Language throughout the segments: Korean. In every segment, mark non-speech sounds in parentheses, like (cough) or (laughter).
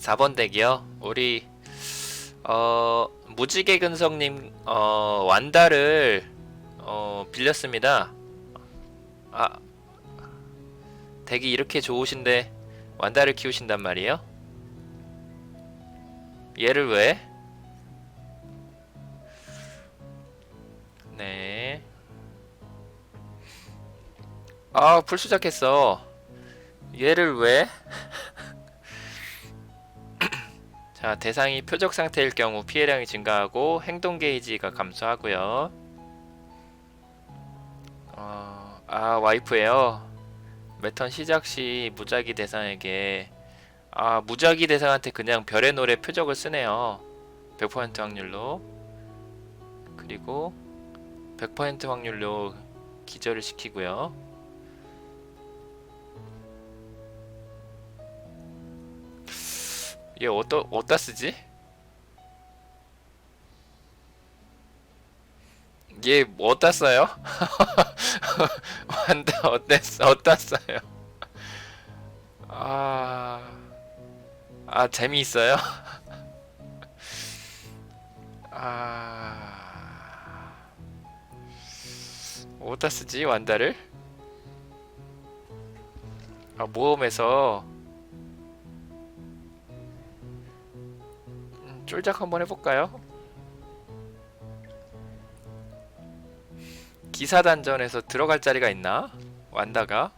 4번 덱이요. 우리 어 무지개 근성님 어 완다를 어 빌렸습니다. 아 덱이 이렇게 좋으신데 완다를 키우신단 말이에요? 얘를 왜? 네. 아 불수작했어. 얘를 왜? 자, 대상이 표적 상태일 경우 피해량이 증가하고 행동 게이지가 감소하고요. 어, 아, 와이프예요. 매턴 시작 시 무작위 대상에게 아, 무작위 대상한테 그냥 별의 노래 표적을 쓰네요. 100% 확률로. 그리고 100% 확률로 기절을 시키고요. 얘 어떠 어디다 쓰지? 얘뭐 어디다 써요? (laughs) 완다 써- 어디다 써요? 아, 아 재미있어요? (laughs) 아, 어디다 쓰지 완다를? 아 모험에서 쫄작 한번 해볼까요? 기사 단전에서 들어갈 자리가 있나? 완다가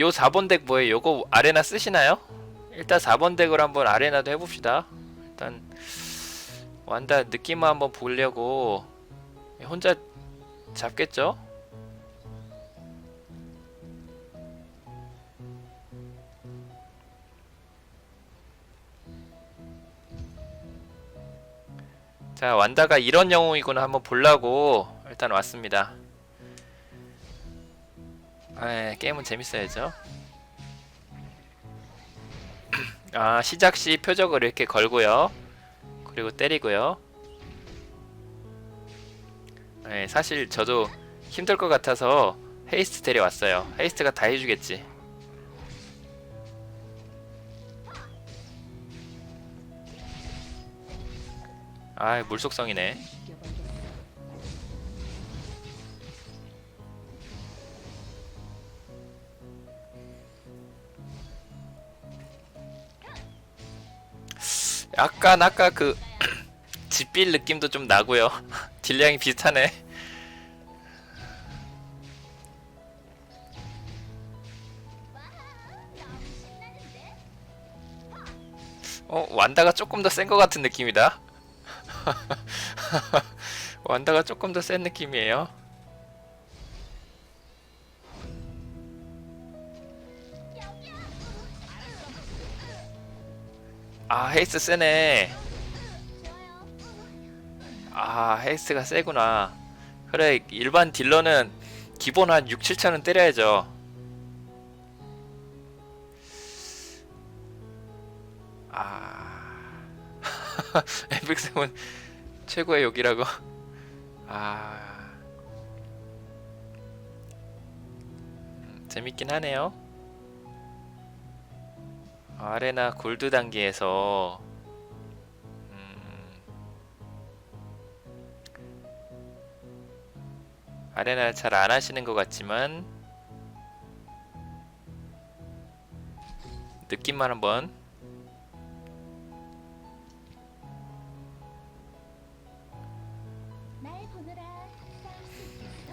요 4번 덱 뭐예요? 요거 아레나 쓰시나요? 일단 4번 덱으로 한번 아레나도 해봅시다. 일단 완다 느낌만 한번 보려고 혼자 잡겠죠? 자 완다가 이런 영웅이구나 한번 보려고 일단 왔습니다. 아, 게임은 재밌어야죠. 아, 시작 시 표적을 이렇게 걸고요. 그리고 때리고요. 네, 사실 저도 힘들 것 같아서 헤이스트 데려왔어요. 헤이스트가 다 해주겠지. 아, 물속성이네. 약간 아까 그 (clears throat) 집빌 느낌도 좀 나고요. (laughs) 딜량이 비슷하네. 어 완다가 조금 더 센 것 같은 느낌이다. (laughs) 완다가 조금 더 센 느낌이에요. 헤이스 세네. 아 헤이스가 세구나. 그래 일반 딜러는 기본 한 6, 7천은 때려야죠. 아 (laughs) 에픽세븐 최고의 욕이라고. 아 음, 재밌긴 하네요. 아레나 골드 단계에서 음, 아레나 잘 안 하시는 것 같지만 느낌만 한번?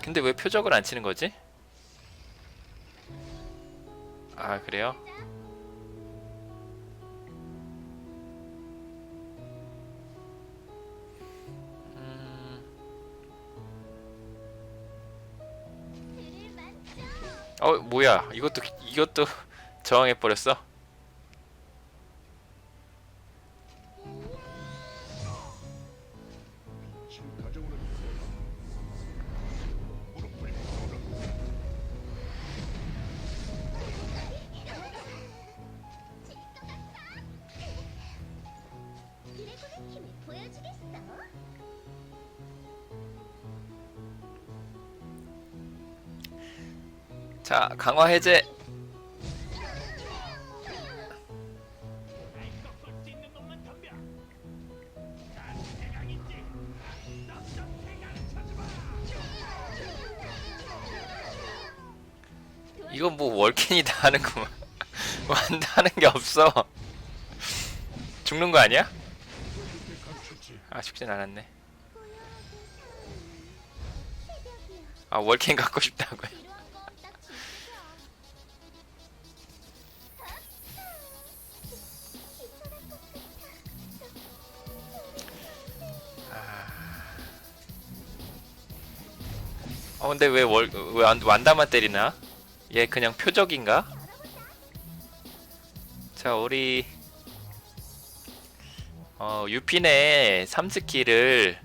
근데 왜 표적을 안 치는 거지? 아 그래요? 어 뭐야 이것도 이것도 (laughs) 저항해 버렸어? 자 강화 해제. 이건 뭐 월캔이 다 (laughs) 하는구만. 완다 하는 게 없어. 죽는 거 아니야? 아 죽진 않았네. 아 월캔 갖고 싶다고요 어 근데 왜 월 왜 완다만 때리나? 얘 그냥 표적인가? 자 우리 어 유핀의 3스킬을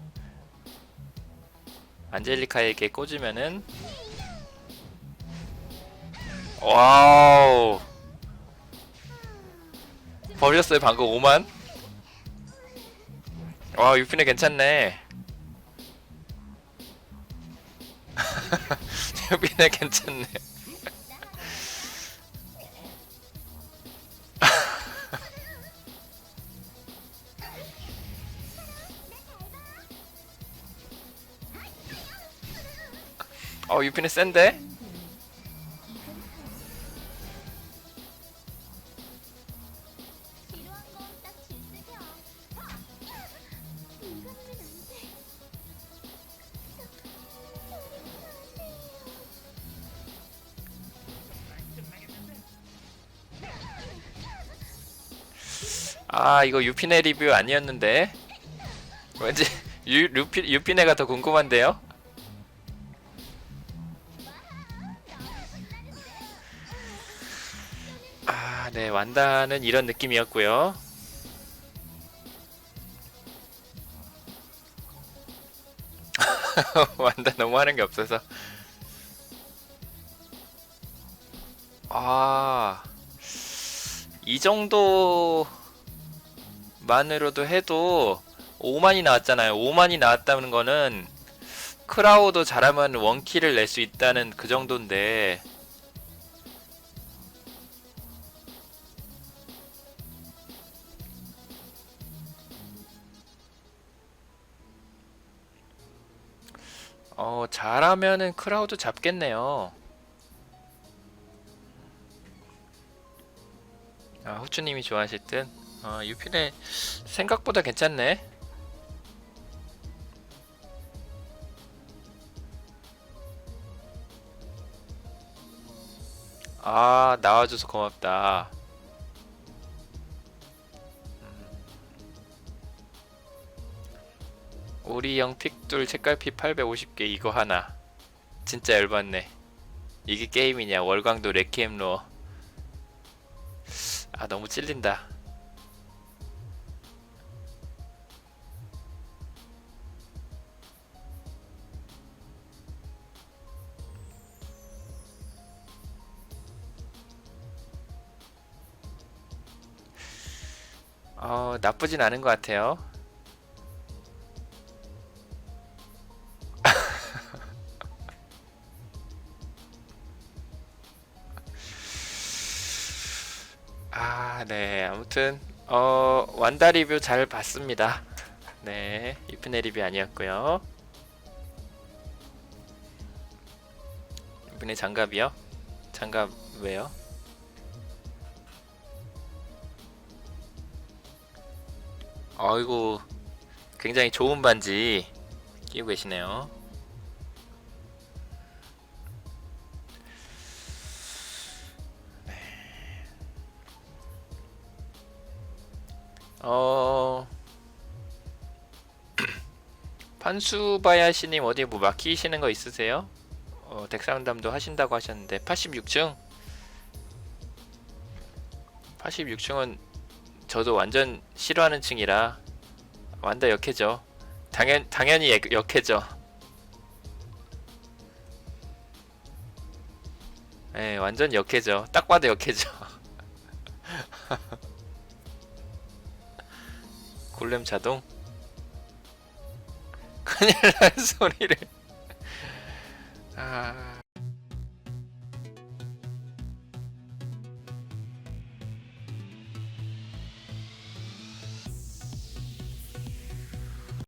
안젤리카에게 꽂으면은 와우 버렸어요 방금 5만 와 유핀에 괜찮네 유핀에 괜찮네 (laughs) 어 유핀이 센데? 아 이거 유피네 리뷰 아니었는데 왠지 (laughs) 유, 루피, 유피네가 더 궁금한데요? 아, 네, 완다는 이런 느낌이었고요. (laughs) 완다 너무 하는 게 없어서. 아, 이 정도 만으로도 해도 5만이 나왔잖아요. 5만이 나왔다는 거는 크라우도 잘하면 원킬을 낼수 있다는 그 정도인데 어 잘하면은 크라우드 잡겠네요. 아 후추님이 좋아하실 듯. 어 유피네 생각보다 괜찮네. 아 나와줘서 고맙다. 음. 우리 형 픽돌 책갈피 850개 이거 하나. 진짜 열받네. 이게 게임이냐? 월광도 레키엠 로. 아 너무 찔린다. 어, 나쁘진 않은 것 같아요. (laughs) 아, 네. 아무튼 어, 완다 리뷰 잘 봤습니다. 네. 이프네 리뷰 아니었고요. 이분의 장갑이요? 장갑 왜요? 아이고 굉장히 좋은 반지 끼고 계시네요. 네. 어 (clears throat) 판수바야시님 어디 뭐 막히시는 거 있으세요? 어, 덱상담도 하신다고 하셨는데 86층 86층은 저도 완전 싫어하는 층이라 완전 역해져. 당연 당연히 역- 역해져. 예, 완전 역해져. 딱 봐도 역해져. (laughs) 골렘 자동. 큰일 날 소리를. 아.